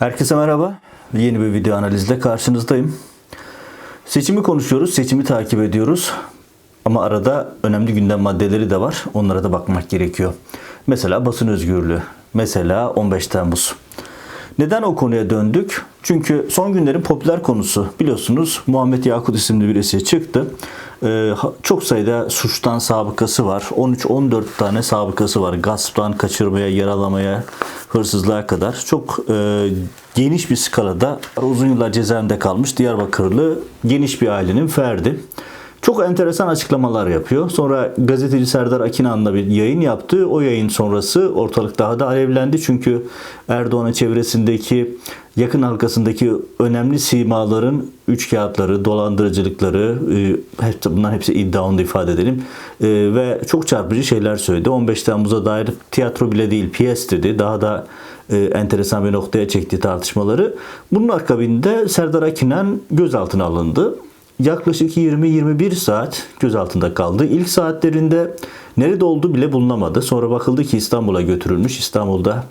Herkese merhaba. Yeni bir video analizle karşınızdayım. Seçimi konuşuyoruz, seçimi takip ediyoruz. Ama arada önemli gündem maddeleri de var. Onlara da bakmak gerekiyor. Mesela basın özgürlüğü. Mesela 15 Temmuz. Neden o konuya döndük? Çünkü son günlerin popüler konusu biliyorsunuz Muhammed Yakut isimli birisi çıktı. Ee, çok sayıda suçtan sabıkası var. 13-14 tane sabıkası var. Gasptan kaçırmaya, yaralamaya, hırsızlığa kadar. Çok e, geniş bir skalada uzun yıllar cezaevinde kalmış Diyarbakırlı geniş bir ailenin ferdi. Çok enteresan açıklamalar yapıyor. Sonra gazeteci Serdar Akinan'la bir yayın yaptı. O yayın sonrası ortalık daha da alevlendi. Çünkü Erdoğan'ın çevresindeki yakın halkasındaki önemli simaların üç kağıtları, dolandırıcılıkları, e, hepsi, bunların hepsi iddia onu ifade edelim. E, ve çok çarpıcı şeyler söyledi. 15 Temmuz'a dair tiyatro bile değil, piyes dedi. Daha da e, enteresan bir noktaya çekti tartışmaları. Bunun akabinde Serdar Akinen gözaltına alındı yaklaşık 20-21 saat gözaltında kaldı. İlk saatlerinde nerede olduğu bile bulunamadı. Sonra bakıldı ki İstanbul'a götürülmüş. İstanbul'da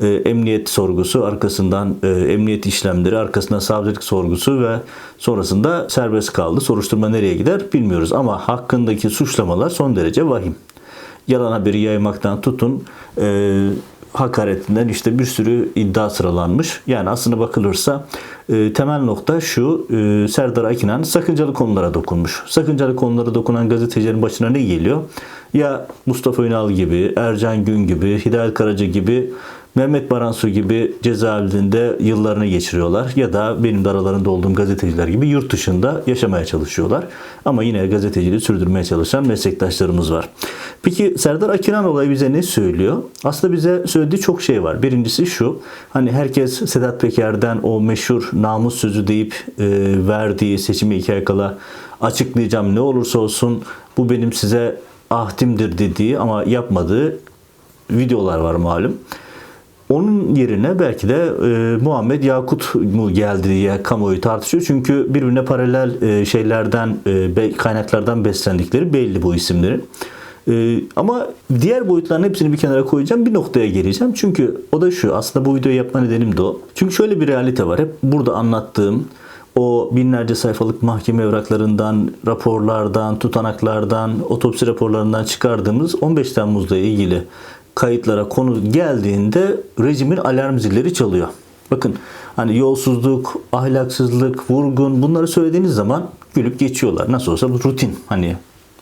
e, emniyet sorgusu, arkasından e, emniyet işlemleri, arkasından savcılık sorgusu ve sonrasında serbest kaldı. Soruşturma nereye gider bilmiyoruz ama hakkındaki suçlamalar son derece vahim. Yalan haberi yaymaktan tutun e, hakaretinden işte bir sürü iddia sıralanmış. Yani aslına bakılırsa e, temel nokta şu e, Serdar Akinan sakıncalı konulara dokunmuş. Sakıncalı konulara dokunan gazetecilerin başına ne geliyor? Ya Mustafa Ünal gibi, Ercan Gün gibi, Hidayet Karaca gibi Mehmet Baransu gibi cezaevinde yıllarını geçiriyorlar ya da benim de aralarında olduğum gazeteciler gibi yurt dışında yaşamaya çalışıyorlar. Ama yine gazeteciliği sürdürmeye çalışan meslektaşlarımız var. Peki Serdar Akinan olayı bize ne söylüyor? Aslında bize söylediği çok şey var. Birincisi şu. Hani herkes Sedat Peker'den o meşhur namus sözü deyip e, verdiği seçimi iki ay kala açıklayacağım ne olursa olsun bu benim size ahdimdir dediği ama yapmadığı videolar var malum. Onun yerine belki de e, Muhammed Yakut mu geldi diye kamuoyu tartışıyor. Çünkü birbirine paralel e, şeylerden, e, kaynaklardan beslendikleri belli bu isimlerin. E, ama diğer boyutların hepsini bir kenara koyacağım. Bir noktaya geleceğim. Çünkü o da şu. Aslında bu videoyu yapma nedenim de o. Çünkü şöyle bir realite var. Hep burada anlattığım o binlerce sayfalık mahkeme evraklarından, raporlardan, tutanaklardan, otopsi raporlarından çıkardığımız 15 Temmuz'la ilgili kayıtlara konu geldiğinde rejimin alarm zilleri çalıyor. Bakın hani yolsuzluk, ahlaksızlık, vurgun bunları söylediğiniz zaman gülüp geçiyorlar. Nasıl olsa bu rutin. Hani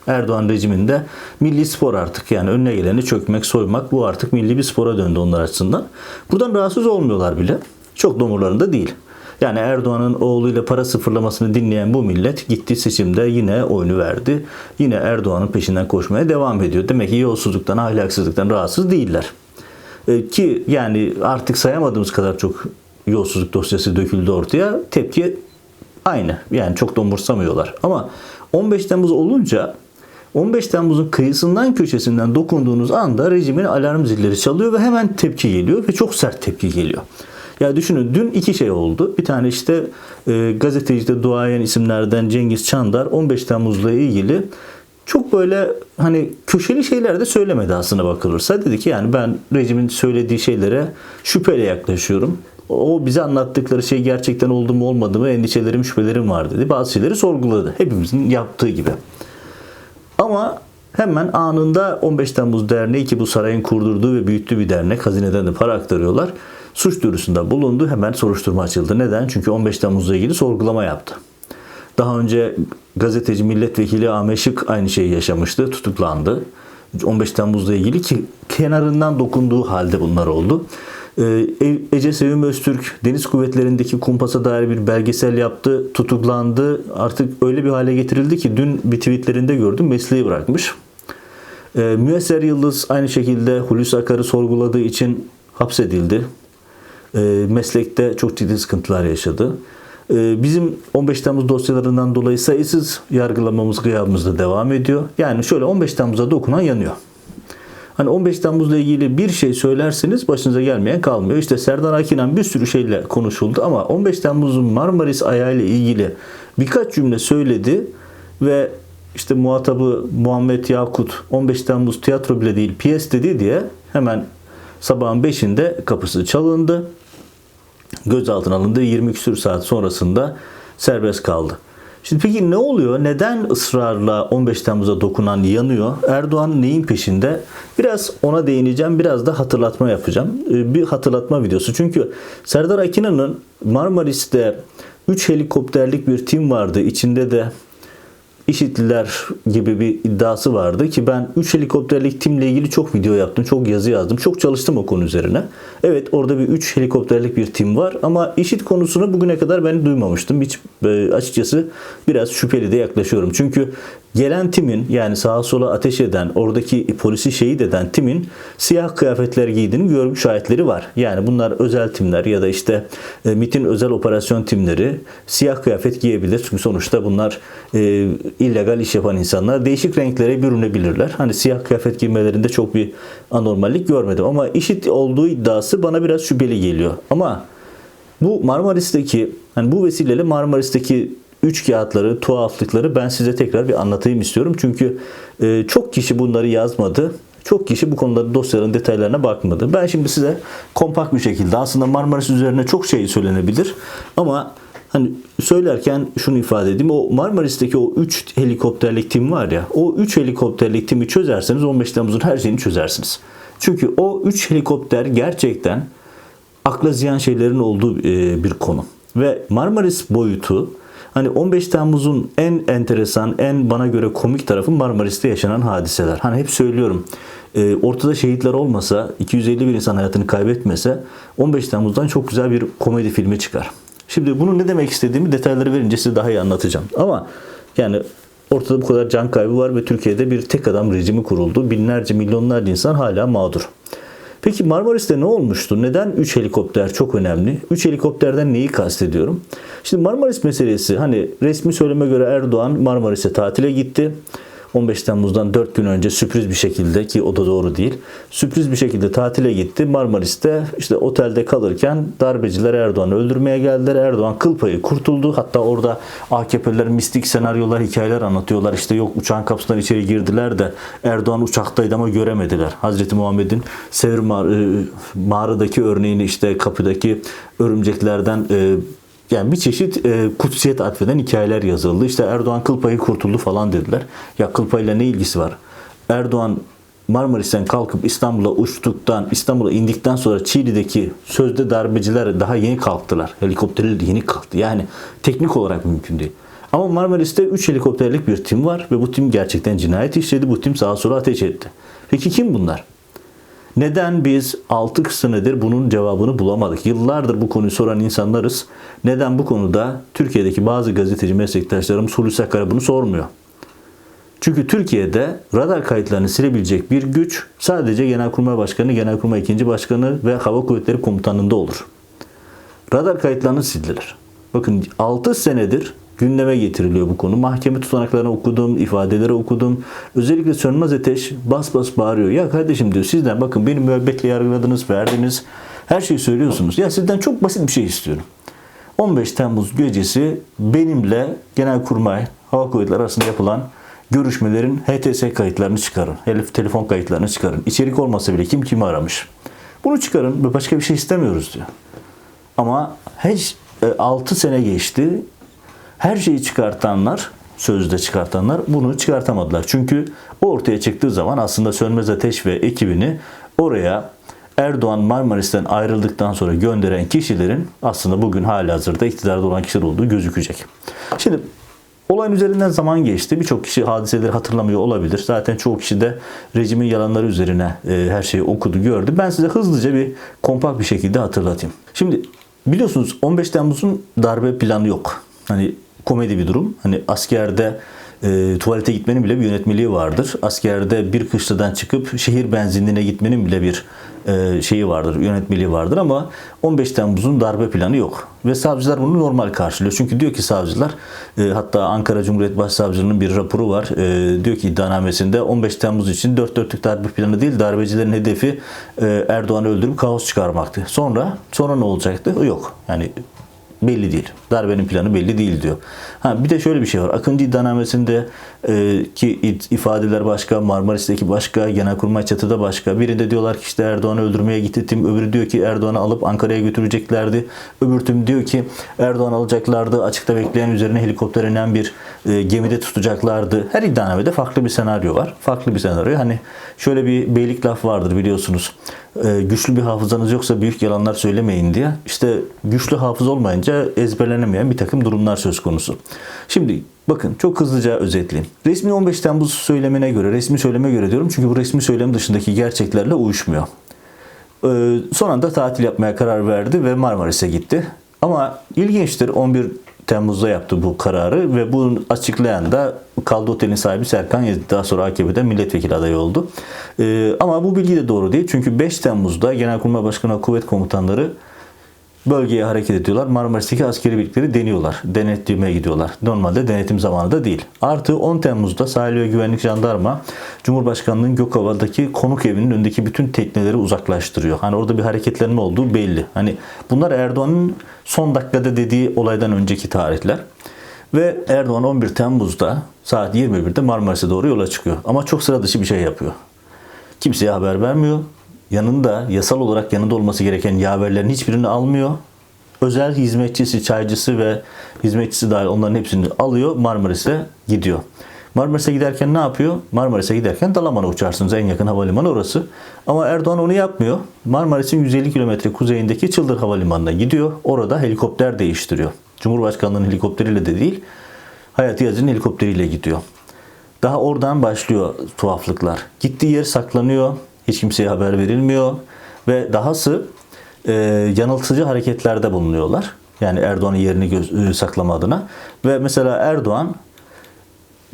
Erdoğan rejiminde milli spor artık yani önüne geleni çökmek, soymak bu artık milli bir spora döndü onlar açısından. Buradan rahatsız olmuyorlar bile. Çok da umurlarında değil. Yani Erdoğan'ın oğluyla para sıfırlamasını dinleyen bu millet gitti seçimde yine oyunu verdi. Yine Erdoğan'ın peşinden koşmaya devam ediyor. Demek ki yolsuzluktan, ahlaksızlıktan rahatsız değiller. E, ki yani artık sayamadığımız kadar çok yolsuzluk dosyası döküldü ortaya. Tepki aynı. Yani çok da umursamıyorlar. Ama 15 Temmuz olunca 15 Temmuz'un kıyısından köşesinden dokunduğunuz anda rejimin alarm zilleri çalıyor ve hemen tepki geliyor ve çok sert tepki geliyor. Ya düşünün dün iki şey oldu. Bir tane işte e, gazetecide duayen isimlerden Cengiz Çandar 15 Temmuz'la ilgili çok böyle hani köşeli şeyler de söylemedi aslına bakılırsa. Dedi ki yani ben rejimin söylediği şeylere şüpheyle yaklaşıyorum. O bize anlattıkları şey gerçekten oldu mu olmadı mı endişelerim şüphelerim var dedi. Bazı şeyleri sorguladı. Hepimizin yaptığı gibi. Ama hemen anında 15 Temmuz Derneği ki bu sarayın kurdurduğu ve büyüttüğü bir dernek. Hazineden de para aktarıyorlar. Suç duyurusunda bulundu. Hemen soruşturma açıldı. Neden? Çünkü 15 Temmuz'la ilgili sorgulama yaptı. Daha önce gazeteci milletvekili Ahmet Şık aynı şeyi yaşamıştı. Tutuklandı. 15 Temmuz'la ilgili ki kenarından dokunduğu halde bunlar oldu. Ee, Ece Sevim Öztürk deniz kuvvetlerindeki kumpasa dair bir belgesel yaptı, tutuklandı. Artık öyle bir hale getirildi ki dün bir tweetlerinde gördüm mesleği bırakmış. Ee, Müesser Yıldız aynı şekilde Hulusi Akar'ı sorguladığı için hapsedildi. Ee, meslekte çok ciddi sıkıntılar yaşadı. Ee, bizim 15 Temmuz dosyalarından dolayı sayısız yargılamamız gıyabımızda devam ediyor. Yani şöyle 15 Temmuz'a dokunan yanıyor. Hani 15 Temmuz'la ilgili bir şey söylerseniz başınıza gelmeyen kalmıyor. İşte Serdar Akinan bir sürü şeyle konuşuldu ama 15 Temmuz'un Marmaris ayağıyla ilgili birkaç cümle söyledi ve işte muhatabı Muhammed Yakut 15 Temmuz tiyatro bile değil piyes dedi diye hemen sabahın 5'inde kapısı çalındı. Gözaltına alındı. 20 küsur saat sonrasında serbest kaldı. Şimdi peki ne oluyor? Neden ısrarla 15 Temmuz'a dokunan yanıyor? Erdoğan neyin peşinde? Biraz ona değineceğim. Biraz da hatırlatma yapacağım. Ee, Bir hatırlatma videosu. Çünkü Serdar Akina'nın Marmaris'te 3 helikopterlik bir tim vardı. İçinde de İşitliler gibi bir iddiası vardı ki ben 3 helikopterlik timle ilgili çok video yaptım, çok yazı yazdım, çok çalıştım o konu üzerine. Evet orada bir 3 helikopterlik bir tim var ama işit konusunu bugüne kadar ben duymamıştım. Hiç e, açıkçası biraz şüpheli de yaklaşıyorum. Çünkü gelen timin yani sağa sola ateş eden, oradaki polisi şehit eden timin siyah kıyafetler giydiğini görmüş şahitleri var. Yani bunlar özel timler ya da işte e, MIT'in özel operasyon timleri siyah kıyafet giyebilir. Çünkü sonuçta bunlar e, illegal iş yapan insanlar değişik renklere bürünebilirler. Hani siyah kıyafet giymelerinde çok bir anormallik görmedim ama işit olduğu iddiası bana biraz şüpheli geliyor. Ama bu Marmaris'teki hani bu vesileyle Marmaris'teki üç kağıtları, tuhaflıkları ben size tekrar bir anlatayım istiyorum. Çünkü e, çok kişi bunları yazmadı. Çok kişi bu konuların dosyaların detaylarına bakmadı. Ben şimdi size kompakt bir şekilde aslında Marmaris üzerine çok şey söylenebilir ama hani söylerken şunu ifade edeyim. O Marmaris'teki o 3 helikopterlik tim var ya. O 3 helikopterlik timi çözerseniz 15 Temmuz'un her şeyini çözersiniz. Çünkü o 3 helikopter gerçekten akla ziyan şeylerin olduğu e, bir konu. Ve Marmaris boyutu hani 15 Temmuz'un en enteresan, en bana göre komik tarafı Marmaris'te yaşanan hadiseler. Hani hep söylüyorum e, ortada şehitler olmasa, 250 bin insan hayatını kaybetmese 15 Temmuz'dan çok güzel bir komedi filmi çıkar. Şimdi bunu ne demek istediğimi detayları verince size daha iyi anlatacağım. Ama yani ortada bu kadar can kaybı var ve Türkiye'de bir tek adam rejimi kuruldu. Binlerce, milyonlarca insan hala mağdur. Peki Marmaris'te ne olmuştu? Neden 3 helikopter çok önemli? 3 helikopterden neyi kastediyorum? Şimdi Marmaris meselesi hani resmi söyleme göre Erdoğan Marmaris'e tatile gitti. 15 Temmuz'dan 4 gün önce sürpriz bir şekilde ki o da doğru değil. Sürpriz bir şekilde tatile gitti. Marmaris'te işte otelde kalırken darbeciler Erdoğan'ı öldürmeye geldiler. Erdoğan kıl payı kurtuldu. Hatta orada AKP'liler mistik senaryolar, hikayeler anlatıyorlar. İşte yok uçağın kapısından içeri girdiler de Erdoğan uçaktaydı ama göremediler. Hazreti Muhammed'in Sevr mağ- e, mağaradaki örneğini işte kapıdaki örümceklerden e, yani bir çeşit e, kutsiyet atfeden hikayeler yazıldı. İşte Erdoğan kıl kurtuldu falan dediler. Ya kıl payıyla ne ilgisi var? Erdoğan Marmaris'ten kalkıp İstanbul'a uçtuktan, İstanbul'a indikten sonra Çiğli'deki sözde darbeciler daha yeni kalktılar. Helikopterler yeni kalktı. Yani teknik olarak mümkün değil. Ama Marmaris'te 3 helikopterlik bir tim var ve bu tim gerçekten cinayet işledi. Bu tim sağa sola ateş etti. Peki kim bunlar? Neden biz 6 senedir bunun cevabını bulamadık? Yıllardır bu konuyu soran insanlarız. Neden bu konuda Türkiye'deki bazı gazeteci meslektaşlarım Hulusi Akar'a bunu sormuyor? Çünkü Türkiye'de radar kayıtlarını silebilecek bir güç sadece Genelkurmay Başkanı, Genelkurmay 2. Başkanı ve Hava Kuvvetleri Komutanı'nda olur. Radar kayıtlarını sildiler. Bakın 6 senedir gündeme getiriliyor bu konu. Mahkeme tutanaklarını okudum, ifadeleri okudum. Özellikle Sönmez Ateş bas bas bağırıyor. Ya kardeşim diyor sizden bakın beni müebbetle yargıladınız, verdiniz. Her şeyi söylüyorsunuz. Ya sizden çok basit bir şey istiyorum. 15 Temmuz gecesi benimle Genelkurmay Hava Kuvvetleri arasında yapılan görüşmelerin HTS kayıtlarını çıkarın. Elif telefon kayıtlarını çıkarın. İçerik olmasa bile kim kimi aramış. Bunu çıkarın ve başka bir şey istemiyoruz diyor. Ama hiç 6 sene geçti. Her şeyi çıkartanlar, sözde çıkartanlar bunu çıkartamadılar. Çünkü o ortaya çıktığı zaman aslında Sönmez Ateş ve ekibini oraya Erdoğan Marmaris'ten ayrıldıktan sonra gönderen kişilerin aslında bugün hali hazırda iktidarda olan kişiler olduğu gözükecek. Şimdi Olayın üzerinden zaman geçti. Birçok kişi hadiseleri hatırlamıyor olabilir. Zaten çoğu kişi de rejimin yalanları üzerine e, her şeyi okudu, gördü. Ben size hızlıca bir kompakt bir şekilde hatırlatayım. Şimdi biliyorsunuz 15 Temmuz'un darbe planı yok. Hani komedi bir durum. Hani askerde e, tuvalete gitmenin bile bir yönetmeliği vardır. Askerde bir kışladan çıkıp şehir benzinliğine gitmenin bile bir e, şeyi vardır, yönetmeliği vardır ama 15 Temmuz'un darbe planı yok. Ve savcılar bunu normal karşılıyor. Çünkü diyor ki savcılar, e, hatta Ankara Cumhuriyet Başsavcılığı'nın bir raporu var. E, diyor ki iddianamesinde 15 Temmuz için dört dörtlük darbe planı değil, darbecilerin hedefi e, Erdoğan'ı öldürüp kaos çıkarmaktı. Sonra, sonra ne olacaktı? Yok. Yani belli değil. Darbenin planı belli değil diyor. Ha bir de şöyle bir şey var. Akıncı iddianamesinde e, ki ifadeler başka, Marmaris'teki başka, Genelkurmay çatıda başka. Birinde diyorlar ki işte Erdoğan'ı öldürmeye gitti tim. Öbürü diyor ki Erdoğan'ı alıp Ankara'ya götüreceklerdi. Öbür tim diyor ki Erdoğan alacaklardı. Açıkta bekleyen üzerine helikopter inen bir e, gemide tutacaklardı. Her iddianamede farklı bir senaryo var. Farklı bir senaryo. Hani şöyle bir beylik laf vardır biliyorsunuz. E, güçlü bir hafızanız yoksa büyük yalanlar söylemeyin diye. İşte güçlü hafız olmayınca ezberlenemeyen bir takım durumlar söz konusu. Şimdi bakın çok hızlıca özetleyeyim. Resmi 15 Temmuz söylemine göre, resmi söyleme göre diyorum çünkü bu resmi söylem dışındaki gerçeklerle uyuşmuyor. Ee, son anda tatil yapmaya karar verdi ve Marmaris'e gitti. Ama ilginçtir 11 Temmuz'da yaptı bu kararı ve bunu açıklayan da kaldı otelin sahibi Serkan Yezdi. Daha sonra AKP'den milletvekili adayı oldu. Ee, ama bu bilgi de doğru değil. Çünkü 5 Temmuz'da Genelkurmay Başkanı Kuvvet Komutanları bölgeye hareket ediyorlar. Marmaris'teki askeri birlikleri deniyorlar. Denetlemeye gidiyorlar. Normalde denetim zamanı da değil. Artı 10 Temmuz'da Sahil ve Güvenlik Jandarma Cumhurbaşkanlığı'nın Gökova'daki konuk evinin önündeki bütün tekneleri uzaklaştırıyor. Hani orada bir hareketlenme olduğu belli. Hani bunlar Erdoğan'ın son dakikada dediği olaydan önceki tarihler. Ve Erdoğan 11 Temmuz'da saat 21'de Marmaris'e doğru yola çıkıyor. Ama çok sıra dışı bir şey yapıyor. Kimseye haber vermiyor. Yanında yasal olarak yanında olması gereken yaverlerin hiçbirini almıyor. Özel hizmetçisi, çaycısı ve hizmetçisi dahil onların hepsini alıyor Marmaris'e gidiyor. Marmaris'e giderken ne yapıyor? Marmaris'e giderken Dalaman'a uçarsınız. En yakın havalimanı orası. Ama Erdoğan onu yapmıyor. Marmaris'in 150 kilometre kuzeyindeki Çıldır Havalimanı'na gidiyor. Orada helikopter değiştiriyor. Cumhurbaşkanlığının helikopteriyle de değil, Hayati Yazıcı'nın helikopteriyle gidiyor. Daha oradan başlıyor tuhaflıklar. Gittiği yer saklanıyor. Hiç kimseye haber verilmiyor. Ve dahası e, yanıltıcı hareketlerde bulunuyorlar. Yani Erdoğan'ın yerini göz, e, saklama adına. Ve mesela Erdoğan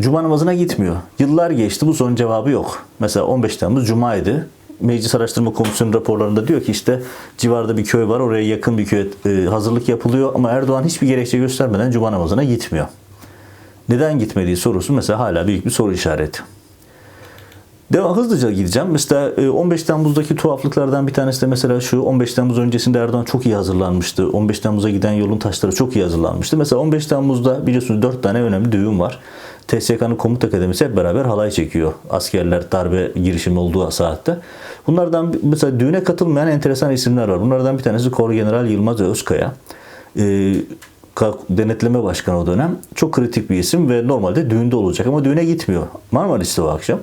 Cuma namazına gitmiyor. Yıllar geçti bu sorunun cevabı yok. Mesela 15 Temmuz Cuma'ydı. Meclis Araştırma Komisyonu raporlarında diyor ki işte civarda bir köy var oraya yakın bir köye e, hazırlık yapılıyor ama Erdoğan hiçbir gerekçe göstermeden Cuma namazına gitmiyor. Neden gitmediği sorusu mesela hala büyük bir soru işareti. Devam hızlıca gideceğim. Mesela e, 15 Temmuz'daki tuhaflıklardan bir tanesi de mesela şu 15 Temmuz öncesinde Erdoğan çok iyi hazırlanmıştı. 15 Temmuz'a giden yolun taşları çok iyi hazırlanmıştı. Mesela 15 Temmuz'da biliyorsunuz 4 tane önemli düğün var. TSK'nın komut akademisi hep beraber halay çekiyor. Askerler darbe girişimi olduğu saatte. Bunlardan mesela düğüne katılmayan enteresan isimler var. Bunlardan bir tanesi Kor General Yılmaz Özkaya. Ee, denetleme başkanı o dönem. Çok kritik bir isim ve normalde düğünde olacak ama düğüne gitmiyor. Marmaris'te o akşam.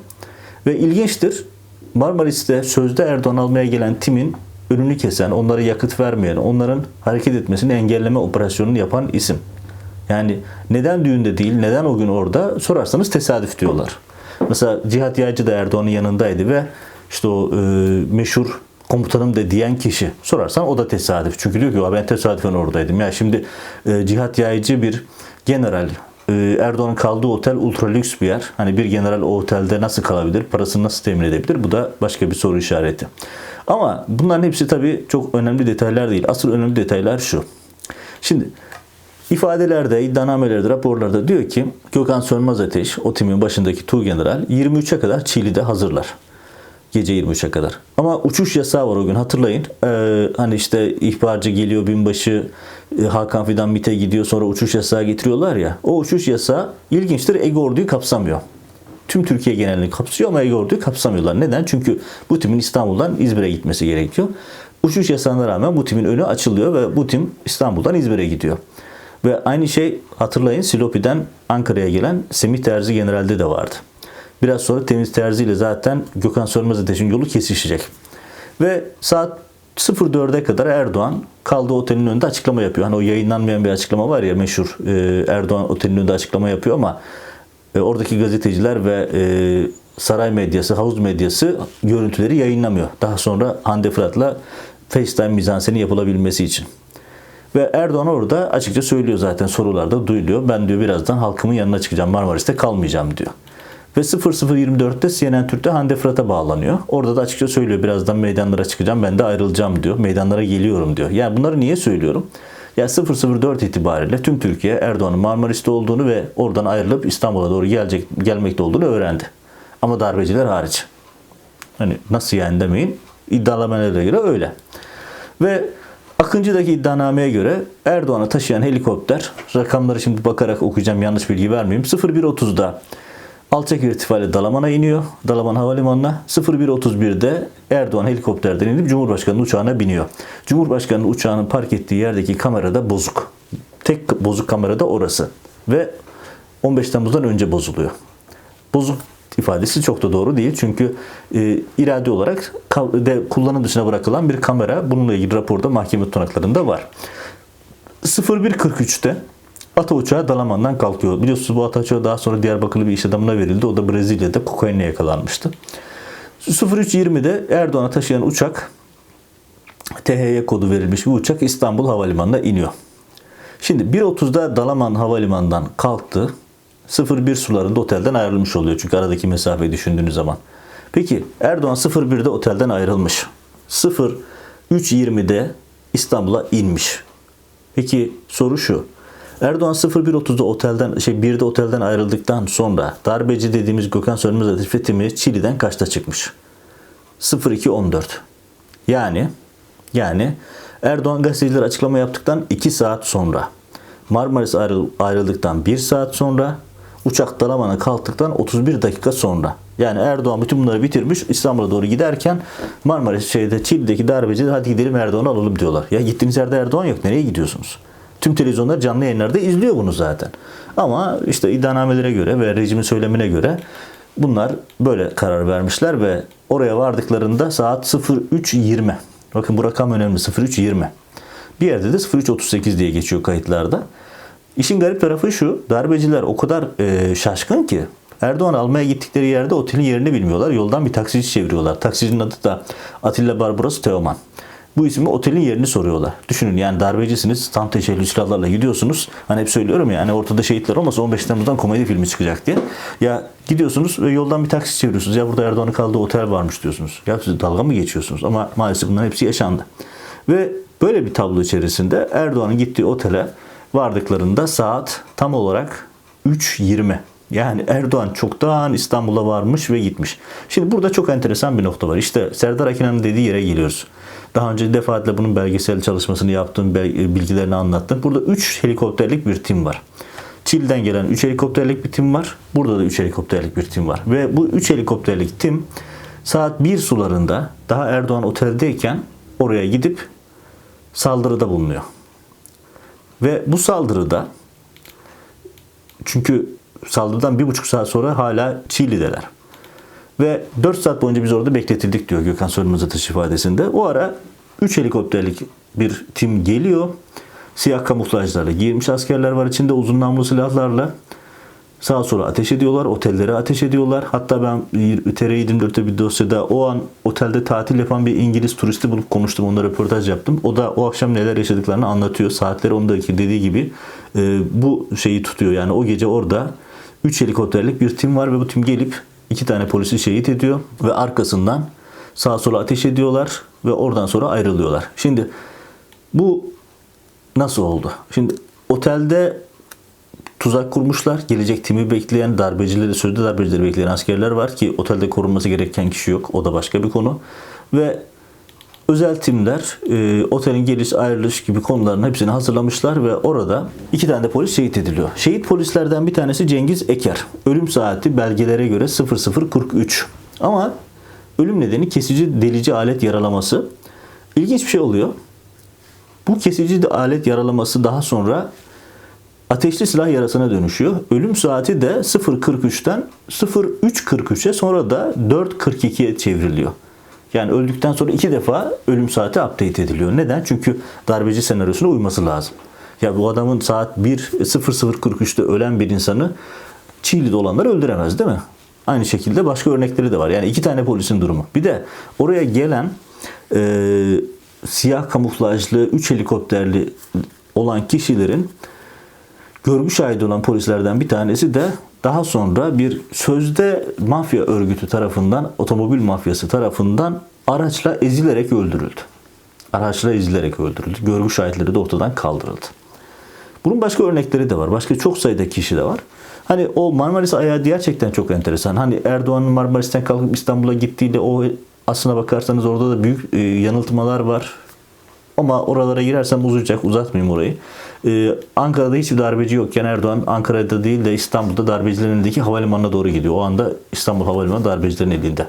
Ve ilginçtir. Marmaris'te sözde Erdoğan almaya gelen timin önünü kesen, onlara yakıt vermeyen, onların hareket etmesini engelleme operasyonunu yapan isim. Yani neden düğünde değil, neden o gün orada sorarsanız tesadüf diyorlar. Mesela Cihat Yaycı da Erdoğan'ın yanındaydı ve işte o e, meşhur komutanım de diyen kişi sorarsan o da tesadüf. Çünkü diyor ki "Ya ben tesadüfen oradaydım. Ya şimdi e, Cihat Yaycı bir general Erdoğan'ın kaldığı otel ultra lüks bir yer. Hani bir general o otelde nasıl kalabilir? Parasını nasıl temin edebilir? Bu da başka bir soru işareti. Ama bunların hepsi tabii çok önemli detaylar değil. Asıl önemli detaylar şu. Şimdi ifadelerde, iddianamelerde, raporlarda diyor ki Gökhan Sönmez Ateş, o timin başındaki Tuğgeneral 23'e kadar Çiğli'de hazırlar. Gece 23'e kadar. Ama uçuş yasağı var o gün hatırlayın. Ee, hani işte ihbarcı geliyor binbaşı Hakan Fidan MIT'e gidiyor sonra uçuş yasağı getiriyorlar ya. O uçuş yasağı ilginçtir Ege Ordu'yu kapsamıyor. Tüm Türkiye genelini kapsıyor ama Ege Ordu'yu kapsamıyorlar. Neden? Çünkü bu timin İstanbul'dan İzmir'e gitmesi gerekiyor. Uçuş yasağına rağmen bu timin önü açılıyor ve bu tim İstanbul'dan İzmir'e gidiyor. Ve aynı şey hatırlayın Silopi'den Ankara'ya gelen Semih Terzi General'de de vardı. Biraz sonra Temiz Terzi ile zaten Gökhan Sönmez Ateş'in yolu kesişecek. Ve saat 04'e kadar Erdoğan kaldığı otelin önünde açıklama yapıyor. Hani o yayınlanmayan bir açıklama var ya meşhur e, Erdoğan otelin önünde açıklama yapıyor ama e, oradaki gazeteciler ve e, saray medyası, havuz medyası görüntüleri yayınlamıyor. Daha sonra Hande Fırat'la FaceTime mizanseni yapılabilmesi için. Ve Erdoğan orada açıkça söylüyor zaten sorularda duyuluyor. Ben diyor birazdan halkımın yanına çıkacağım Marmaris'te kalmayacağım diyor. Ve 0024'te CNN Türk'te Hande Fırat'a bağlanıyor. Orada da açıkça söylüyor birazdan meydanlara çıkacağım ben de ayrılacağım diyor. Meydanlara geliyorum diyor. Yani bunları niye söylüyorum? Ya 004 itibariyle tüm Türkiye Erdoğan'ın Marmaris'te olduğunu ve oradan ayrılıp İstanbul'a doğru gelecek gelmekte olduğunu öğrendi. Ama darbeciler hariç. Hani nasıl yani demeyin. İddialamalara göre öyle. Ve Akıncı'daki iddianameye göre Erdoğan'ı taşıyan helikopter, rakamları şimdi bakarak okuyacağım yanlış bilgi vermeyeyim. 01.30'da alçak irtifalı Dalaman'a iniyor. Dalaman Havalimanı'na. 01.31'de Erdoğan helikopterden inip Cumhurbaşkanı'nın uçağına biniyor. Cumhurbaşkanı'nın uçağının park ettiği yerdeki kamerada bozuk. Tek bozuk kamera da orası. Ve 15 Temmuz'dan önce bozuluyor. Bozuk ifadesi çok da doğru değil. Çünkü e, irade olarak de, kullanım dışına bırakılan bir kamera. Bununla ilgili raporda mahkeme tutanaklarında var. 01.43'te Ata uçağı Dalaman'dan kalkıyor. Biliyorsunuz bu Ata uçağı daha sonra Diyarbakırlı bir iş adamına verildi. O da Brezilya'da kokainle yakalanmıştı. 03.20'de Erdoğan'a taşıyan uçak THY kodu verilmiş bir uçak İstanbul Havalimanı'na iniyor. Şimdi 1.30'da Dalaman Havalimanı'ndan kalktı. 01 sularında otelden ayrılmış oluyor. Çünkü aradaki mesafeyi düşündüğünüz zaman. Peki Erdoğan 01'de otelden ayrılmış. 03.20'de İstanbul'a inmiş. Peki soru şu. Erdoğan 01.30'da otelden şey 1'de otelden ayrıldıktan sonra darbeci dediğimiz Gökhan Sönmez Timur Çili'den kaçta çıkmış? 02.14. Yani yani Erdoğan gazeteciler açıklama yaptıktan 2 saat sonra Marmaris ayrıl- ayrıldıktan 1 saat sonra uçak Dalaman'a kalktıktan 31 dakika sonra. Yani Erdoğan bütün bunları bitirmiş İstanbul'a doğru giderken Marmaris şeyde Çili'deki darbeciler hadi gidelim Erdoğan'ı alalım diyorlar. Ya gittiğiniz yerde Erdoğan yok. Nereye gidiyorsunuz? Tüm televizyonlar canlı yayınlarda izliyor bunu zaten. Ama işte iddianamelere göre ve rejimin söylemine göre bunlar böyle karar vermişler ve oraya vardıklarında saat 03.20. Bakın bu rakam önemli 03.20. Bir yerde de 03.38 diye geçiyor kayıtlarda. İşin garip tarafı şu. Darbeciler o kadar e, şaşkın ki Erdoğan almaya gittikleri yerde otelin yerini bilmiyorlar. Yoldan bir taksici çeviriyorlar. Taksicinin adı da Atilla Barbaros Teoman. Bu isimle otelin yerini soruyorlar. Düşünün yani darbecisiniz. Tam teşebbüs silahlarla gidiyorsunuz. Hani hep söylüyorum ya hani ortada şehitler olmasa 15 Temmuz'dan komedi filmi çıkacak diye. Ya gidiyorsunuz ve yoldan bir taksi çeviriyorsunuz. Ya burada Erdoğan'ın kaldığı otel varmış diyorsunuz. Ya siz dalga mı geçiyorsunuz? Ama maalesef bunların hepsi yaşandı. Ve böyle bir tablo içerisinde Erdoğan'ın gittiği otele vardıklarında saat tam olarak 3.20. Yani Erdoğan çoktan İstanbul'a varmış ve gitmiş. Şimdi burada çok enteresan bir nokta var. İşte Serdar Akinan'ın dediği yere geliyoruz. Daha önce defaatle bunun belgesel çalışmasını yaptım, bel- bilgilerini anlattım. Burada 3 helikopterlik bir tim var. Çil'den gelen 3 helikopterlik bir tim var. Burada da 3 helikopterlik bir tim var. Ve bu 3 helikopterlik tim saat 1 sularında daha Erdoğan oteldeyken oraya gidip saldırıda bulunuyor. Ve bu saldırıda çünkü saldırıdan bir buçuk saat sonra hala Çiğli'deler. Ve 4 saat boyunca biz orada bekletildik diyor Gökhan Sönmez ifadesinde. O ara 3 helikopterlik bir tim geliyor. Siyah kamuflajlarla giyilmiş askerler var içinde uzun namlu silahlarla. Sağa sola ateş ediyorlar, otellere ateş ediyorlar. Hatta ben TR24'te bir dosyada o an otelde tatil yapan bir İngiliz turisti bulup konuştum, onunla röportaj yaptım. O da o akşam neler yaşadıklarını anlatıyor. Saatleri ondaki dediği gibi e, bu şeyi tutuyor. Yani o gece orada 3 helikopterlik bir tim var ve bu tim gelip iki tane polisi şehit ediyor ve arkasından sağa sola ateş ediyorlar ve oradan sonra ayrılıyorlar. Şimdi bu nasıl oldu? Şimdi otelde tuzak kurmuşlar. Gelecek timi bekleyen darbecileri, sözde darbecileri bekleyen askerler var ki otelde korunması gereken kişi yok. O da başka bir konu. Ve özel timler e, otelin geliş ayrılış gibi konuların hepsini hazırlamışlar ve orada iki tane de polis şehit ediliyor. Şehit polislerden bir tanesi Cengiz Eker. Ölüm saati belgelere göre 0043. Ama ölüm nedeni kesici delici alet yaralaması. İlginç bir şey oluyor. Bu kesici alet yaralaması daha sonra ateşli silah yarasına dönüşüyor. Ölüm saati de 0.43'ten 03.43'e sonra da 4.42'ye çevriliyor. Yani öldükten sonra iki defa ölüm saati update ediliyor. Neden? Çünkü darbeci senaryosuna uyması lazım. Ya bu adamın saat 1.0043'te ölen bir insanı Çiğli'de olanlar öldüremez değil mi? Aynı şekilde başka örnekleri de var. Yani iki tane polisin durumu. Bir de oraya gelen e, siyah kamuflajlı 3 helikopterli olan kişilerin görgü şahidi olan polislerden bir tanesi de daha sonra bir sözde mafya örgütü tarafından, otomobil mafyası tarafından araçla ezilerek öldürüldü. Araçla ezilerek öldürüldü. Görgü şahitleri de ortadan kaldırıldı. Bunun başka örnekleri de var. Başka çok sayıda kişi de var. Hani o Marmaris ayağı gerçekten çok enteresan. Hani Erdoğan'ın Marmaris'ten kalkıp İstanbul'a gittiğiyle o aslına bakarsanız orada da büyük e, yanıltmalar var. Ama oralara girersem uzayacak. Uzatmayayım orayı. Ee, Ankara'da hiçbir darbeci yokken Erdoğan Ankara'da değil de İstanbul'da darbecilerin elindeki havalimanına doğru gidiyor. O anda İstanbul Havalimanı darbecilerin elinde.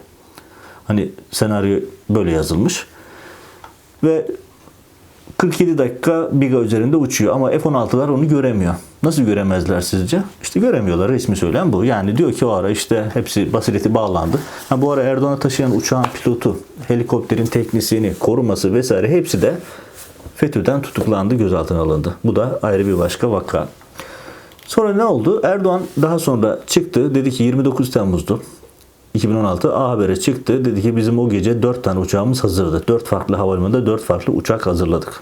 Hani senaryo böyle yazılmış. Ve 47 dakika Biga üzerinde uçuyor ama F-16'lar onu göremiyor. Nasıl göremezler sizce? İşte göremiyorlar resmi söylen bu. Yani diyor ki o ara işte hepsi basireti bağlandı. Ha, bu ara Erdoğan'ı taşıyan uçağın pilotu, helikopterin teknisyeni, koruması vesaire hepsi de FETÖ'den tutuklandı, gözaltına alındı. Bu da ayrı bir başka vaka. Sonra ne oldu? Erdoğan daha sonra çıktı. Dedi ki 29 Temmuz'du. 2016 A Haber'e çıktı. Dedi ki bizim o gece 4 tane uçağımız hazırdı. 4 farklı havalimanında 4 farklı uçak hazırladık.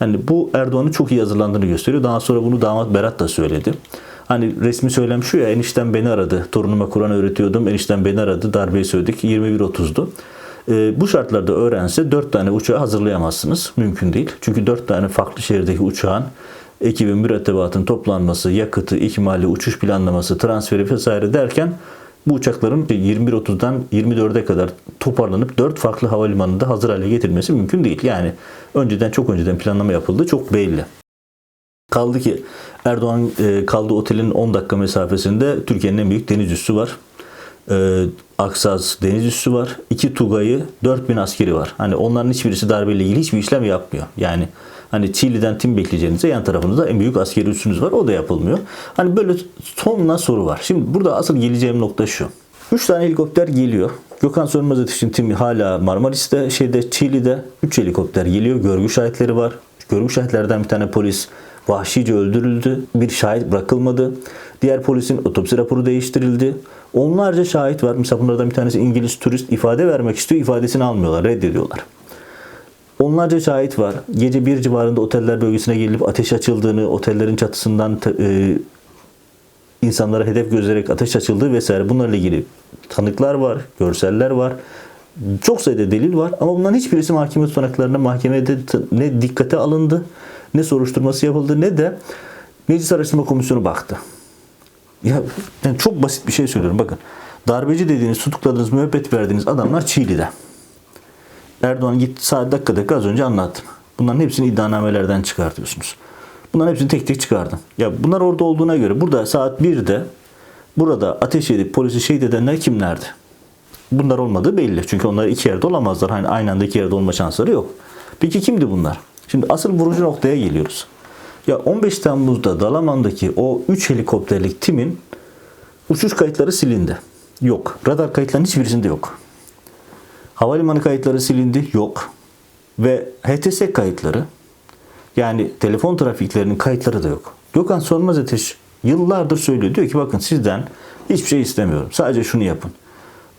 Yani bu Erdoğan'ın çok iyi hazırlandığını gösteriyor. Daha sonra bunu damat Berat da söyledi. Hani resmi söylem şu ya enişten beni aradı. Torunuma Kur'an öğretiyordum. Enişten beni aradı. Darbeyi söyledik. 21.30'du. Ee, bu şartlarda öğrense 4 tane uçağı hazırlayamazsınız. Mümkün değil. Çünkü 4 tane farklı şehirdeki uçağın ekibin mürettebatın toplanması, yakıtı, ikmali, uçuş planlaması, transferi vesaire derken bu uçakların 21.30'dan 24'e kadar toparlanıp 4 farklı havalimanında hazır hale getirilmesi mümkün değil. Yani önceden çok önceden planlama yapıldı. Çok belli. Kaldı ki Erdoğan e, kaldığı otelin 10 dakika mesafesinde Türkiye'nin en büyük deniz üssü var. E, Aksaz deniz üssü var. İki Tugay'ı 4000 askeri var. Hani onların hiçbirisi darbeyle ilgili hiçbir işlem yapmıyor. Yani hani Çiğli'den tim bekleyeceğinize yan tarafınızda en büyük askeri üssünüz var. O da yapılmıyor. Hani böyle tonla soru var. Şimdi burada asıl geleceğim nokta şu. 3 tane helikopter geliyor. Gökhan Sönmez Ateş'in timi hala Marmaris'te, şeyde Çiğli'de 3 helikopter geliyor. Görgü şahitleri var. Görgü şahitlerden bir tane polis vahşice öldürüldü. Bir şahit bırakılmadı. Diğer polisin otopsi raporu değiştirildi. Onlarca şahit var. Mesela bunlardan bir tanesi İngiliz turist ifade vermek istiyor. ifadesini almıyorlar, reddediyorlar. Onlarca şahit var. Gece bir civarında oteller bölgesine gelip ateş açıldığını, otellerin çatısından e, insanlara hedef gözlerek ateş açıldığı vesaire bunlarla ilgili tanıklar var, görseller var. Çok sayıda delil var ama bunların hiçbirisi mahkeme tutanaklarına mahkemede ne dikkate alındı, ne soruşturması yapıldı ne de Meclis Araştırma Komisyonu baktı. Ya yani çok basit bir şey söylüyorum bakın. Darbeci dediğiniz, tutukladığınız, müebbet verdiğiniz adamlar Çiğli'de. Erdoğan gitti saat dakika dakika az önce anlattım. Bunların hepsini iddianamelerden çıkartıyorsunuz. Bunların hepsini tek tek çıkardım. Ya bunlar orada olduğuna göre burada saat 1'de burada ateş edip polisi şehit edenler kimlerdi? Bunlar olmadığı belli. Çünkü onlar iki yerde olamazlar. Hani aynı anda iki yerde olma şansları yok. Peki kimdi bunlar? Şimdi asıl vurucu noktaya geliyoruz. Ya 15 Temmuz'da Dalaman'daki o 3 helikopterlik timin uçuş kayıtları silindi. Yok. Radar kayıtlarının hiçbirisinde yok. Havalimanı kayıtları silindi. Yok. Ve HTS kayıtları yani telefon trafiklerinin kayıtları da yok. Gökhan Sönmez Ateş yıllardır söylüyor. Diyor ki bakın sizden hiçbir şey istemiyorum. Sadece şunu yapın.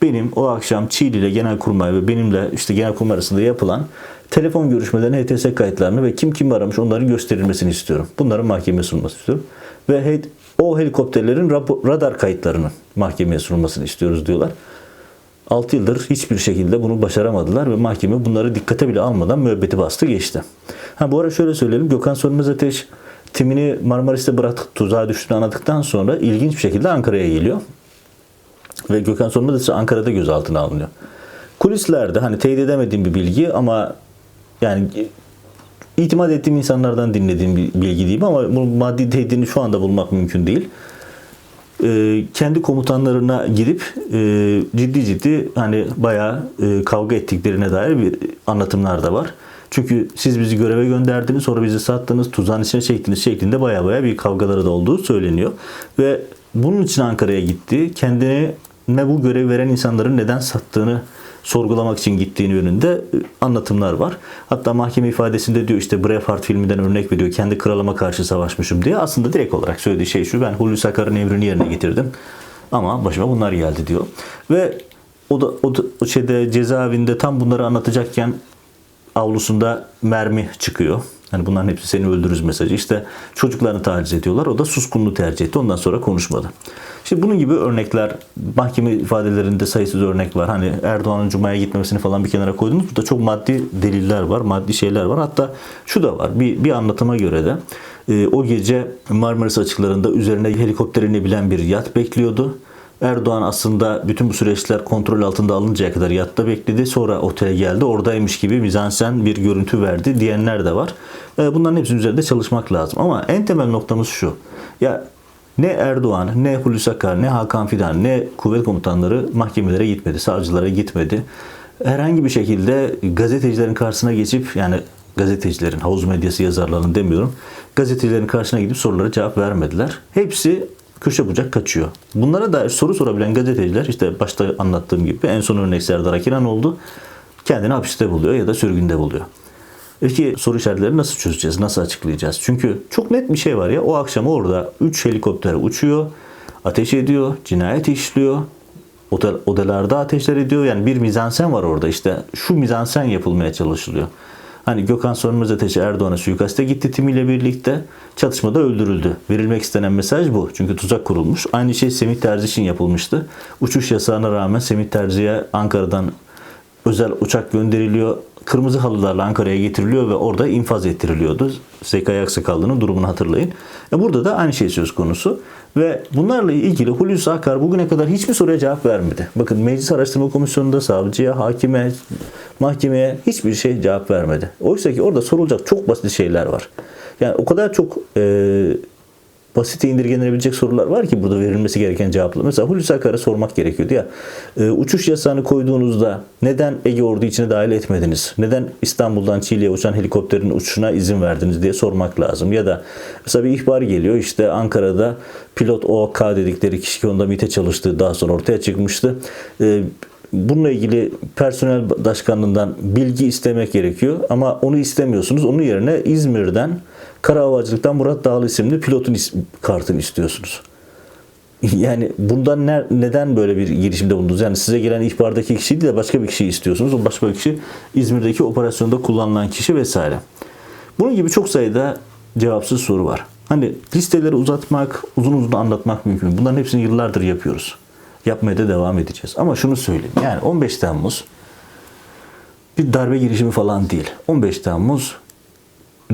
Benim o akşam Çiğli ile Genelkurmay ve benimle işte Genelkurmay arasında yapılan telefon görüşmelerinin HTS kayıtlarını ve kim kim aramış onların gösterilmesini istiyorum. Bunların mahkemeye sunulması istiyorum. Ve o helikopterlerin radar kayıtlarının mahkemeye sunulmasını istiyoruz diyorlar. 6 yıldır hiçbir şekilde bunu başaramadılar ve mahkeme bunları dikkate bile almadan müebbeti bastı geçti. Ha bu ara şöyle söyleyelim. Gökhan Sönmez Ateş timini Marmaris'te bıraktık tuzağa düştüğünü anladıktan sonra ilginç bir şekilde Ankara'ya geliyor. Ve Gökhan Sönmez Ateş Ankara'da gözaltına alınıyor. Kulislerde hani teyit edemediğim bir bilgi ama yani itimat ettiğim insanlardan dinlediğim bir bilgi diyeyim ama bu maddi teyidini şu anda bulmak mümkün değil e, kendi komutanlarına girip e, ciddi ciddi hani bayağı e, kavga ettiklerine dair bir anlatımlar da var. Çünkü siz bizi göreve gönderdiniz sonra bizi sattınız tuzağın içine çektiniz şeklinde baya baya bir kavgaları da olduğu söyleniyor. Ve bunun için Ankara'ya gitti. Kendine ne bu görev veren insanların neden sattığını sorgulamak için gittiğini yönünde e, anlatımlar var. Hatta mahkeme ifadesinde diyor işte Braveheart filminden örnek veriyor. Kendi kralıma karşı savaşmışım diye. Aslında direkt olarak söylediği şey şu. Ben Hulusi Akar'ın emrini yerine getirdim. Ama başıma bunlar geldi diyor. Ve o da o, da, o şeyde cezaevinde tam bunları anlatacakken avlusunda mermi çıkıyor. Hani bunların hepsi seni öldürürüz mesajı. İşte çocuklarını taciz ediyorlar. O da suskunluğu tercih etti. Ondan sonra konuşmadı. Şimdi bunun gibi örnekler mahkeme ifadelerinde sayısız örnek var. Hani Erdoğan'ın Cuma'ya gitmemesini falan bir kenara koydunuz. Burada çok maddi deliller var, maddi şeyler var. Hatta şu da var. Bir, bir anlatıma göre de e, o gece Marmaris açıklarında üzerine helikopter inebilen bir yat bekliyordu. Erdoğan aslında bütün bu süreçler kontrol altında alıncaya kadar yatta bekledi. Sonra otele geldi. Oradaymış gibi mizansen bir görüntü verdi diyenler de var. E, Bunların hepsinin üzerinde çalışmak lazım. Ama en temel noktamız şu. Ya ne Erdoğan, ne Hulusi Akar, ne Hakan Fidan, ne kuvvet komutanları mahkemelere gitmedi, savcılara gitmedi. Herhangi bir şekilde gazetecilerin karşısına geçip yani gazetecilerin, havuz medyası yazarlarının demiyorum, gazetecilerin karşısına gidip sorulara cevap vermediler. Hepsi köşe bucak kaçıyor. Bunlara dair soru sorabilen gazeteciler işte başta anlattığım gibi en son örnek Serdar Akiran oldu. Kendini hapiste buluyor ya da sürgünde buluyor. Peki soru işaretleri nasıl çözeceğiz? Nasıl açıklayacağız? Çünkü çok net bir şey var ya. O akşam orada 3 helikopter uçuyor, ateş ediyor, cinayet işliyor. Otel, odalarda ateşler ediyor. Yani bir mizansen var orada işte. Şu mizansen yapılmaya çalışılıyor. Hani Gökhan Sönmez Ateşi Erdoğan'a suikaste gitti timiyle birlikte. Çatışmada öldürüldü. Verilmek istenen mesaj bu. Çünkü tuzak kurulmuş. Aynı şey Semih Terzi için yapılmıştı. Uçuş yasağına rağmen Semih Terzi'ye Ankara'dan özel uçak gönderiliyor. Kırmızı halılarla Ankara'ya getiriliyor ve orada infaz ettiriliyordu. Zekai Aksakallı'nın durumunu hatırlayın. E burada da aynı şey söz konusu. Ve bunlarla ilgili Hulusi Akar bugüne kadar hiçbir soruya cevap vermedi. Bakın Meclis Araştırma Komisyonu'nda savcıya, hakime, mahkemeye hiçbir şey cevap vermedi. Oysa ki orada sorulacak çok basit şeyler var. Yani o kadar çok e, basite indirgenebilecek sorular var ki burada verilmesi gereken cevaplar. Mesela Hulusi Akar'a sormak gerekiyordu ya. e, uçuş yasağını koyduğunuzda neden Ege Ordu içine dahil etmediniz? Neden İstanbul'dan Çiğli'ye uçan helikopterin uçuşuna izin verdiniz diye sormak lazım. Ya da mesela bir ihbar geliyor işte Ankara'da pilot OK dedikleri kişi ki onda MİT'e çalıştığı daha sonra ortaya çıkmıştı. E, Bununla ilgili personel başkanlığından bilgi istemek gerekiyor ama onu istemiyorsunuz. Onun yerine İzmir'den Kara Havacılık'tan Murat Dağlı isimli pilotun is- kartını istiyorsunuz. Yani bundan ne, neden böyle bir girişimde bulundunuz? Yani size gelen ihbardaki kişi değil de başka bir kişiyi istiyorsunuz. O başka bir kişi İzmir'deki operasyonda kullanılan kişi vesaire. Bunun gibi çok sayıda cevapsız soru var. Hani listeleri uzatmak, uzun uzun anlatmak mümkün. Bunların hepsini yıllardır yapıyoruz. Yapmaya da devam edeceğiz. Ama şunu söyleyeyim. Yani 15 Temmuz bir darbe girişimi falan değil. 15 Temmuz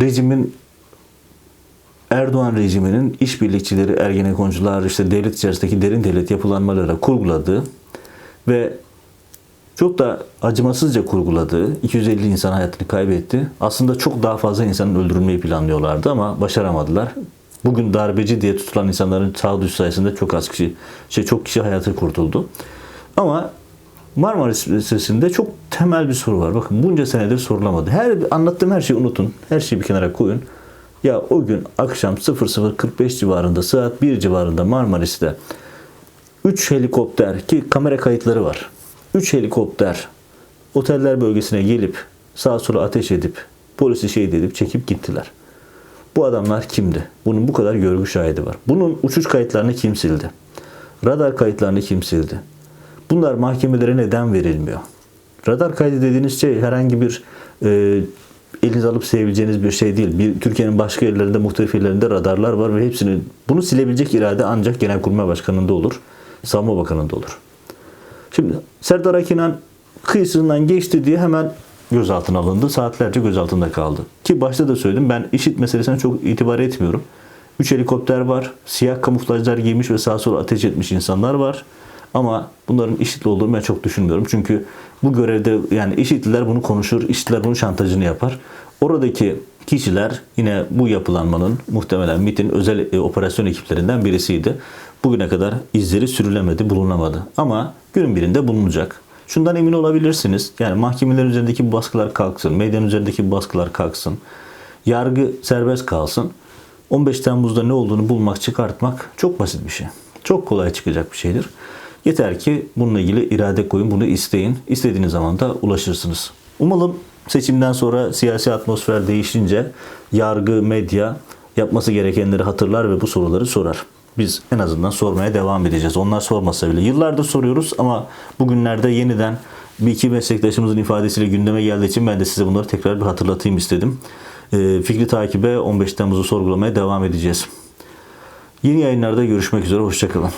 rejimin Erdoğan rejiminin işbirlikçileri, Ergenekoncular, işte devlet içerisindeki derin devlet yapılanmalara kurguladığı ve çok da acımasızca kurguladığı 250 insan hayatını kaybetti. Aslında çok daha fazla insanın öldürülmeyi planlıyorlardı ama başaramadılar. Bugün darbeci diye tutulan insanların sağduyu sayesinde çok az kişi, şey çok kişi hayatı kurtuldu. Ama Marmaris meselesinde çok temel bir soru var. Bakın bunca senedir sorulamadı. Her anlattığım her şeyi unutun. Her şeyi bir kenara koyun. Ya o gün akşam 00.45 civarında saat 1 civarında Marmaris'te 3 helikopter ki kamera kayıtları var. 3 helikopter oteller bölgesine gelip sağa sola ateş edip polisi şehit edip çekip gittiler. Bu adamlar kimdi? Bunun bu kadar görgü şahidi var. Bunun uçuş kayıtlarını kim sildi? Radar kayıtlarını kim sildi? Bunlar mahkemelere neden verilmiyor? Radar kaydı dediğiniz şey herhangi bir e, elinize alıp silebileceğiniz bir şey değil. Bir, Türkiye'nin başka yerlerinde, muhtelif yerlerinde radarlar var ve hepsini bunu silebilecek irade ancak Genelkurmay Başkanı'nda olur, Savunma Bakanı'nda olur. Şimdi Serdar Akinan kıyısından geçti diye hemen gözaltına alındı. Saatlerce gözaltında kaldı. Ki başta da söyledim ben işit meselesine çok itibar etmiyorum. Üç helikopter var. Siyah kamuflajlar giymiş ve sağa sola ateş etmiş insanlar var. Ama bunların IŞİD'li olduğunu ben çok düşünmüyorum. Çünkü bu görevde yani IŞİD'liler bunu konuşur, IŞİD'liler bunun şantajını yapar. Oradaki kişiler yine bu yapılanmanın muhtemelen MIT'in özel e, operasyon ekiplerinden birisiydi. Bugüne kadar izleri sürülemedi, bulunamadı. Ama günün birinde bulunacak. Şundan emin olabilirsiniz. Yani mahkemelerin üzerindeki baskılar kalksın, medyanın üzerindeki baskılar kalksın. Yargı serbest kalsın. 15 Temmuz'da ne olduğunu bulmak, çıkartmak çok basit bir şey. Çok kolay çıkacak bir şeydir. Yeter ki bununla ilgili irade koyun, bunu isteyin. İstediğiniz zaman da ulaşırsınız. Umalım seçimden sonra siyasi atmosfer değişince yargı, medya yapması gerekenleri hatırlar ve bu soruları sorar. Biz en azından sormaya devam edeceğiz. Onlar sormasa bile. Yıllardır soruyoruz ama bugünlerde yeniden bir iki meslektaşımızın ifadesiyle gündeme geldiği için ben de size bunları tekrar bir hatırlatayım istedim. Ee, Fikri takibe 15 Temmuz'u sorgulamaya devam edeceğiz. Yeni yayınlarda görüşmek üzere. Hoşçakalın.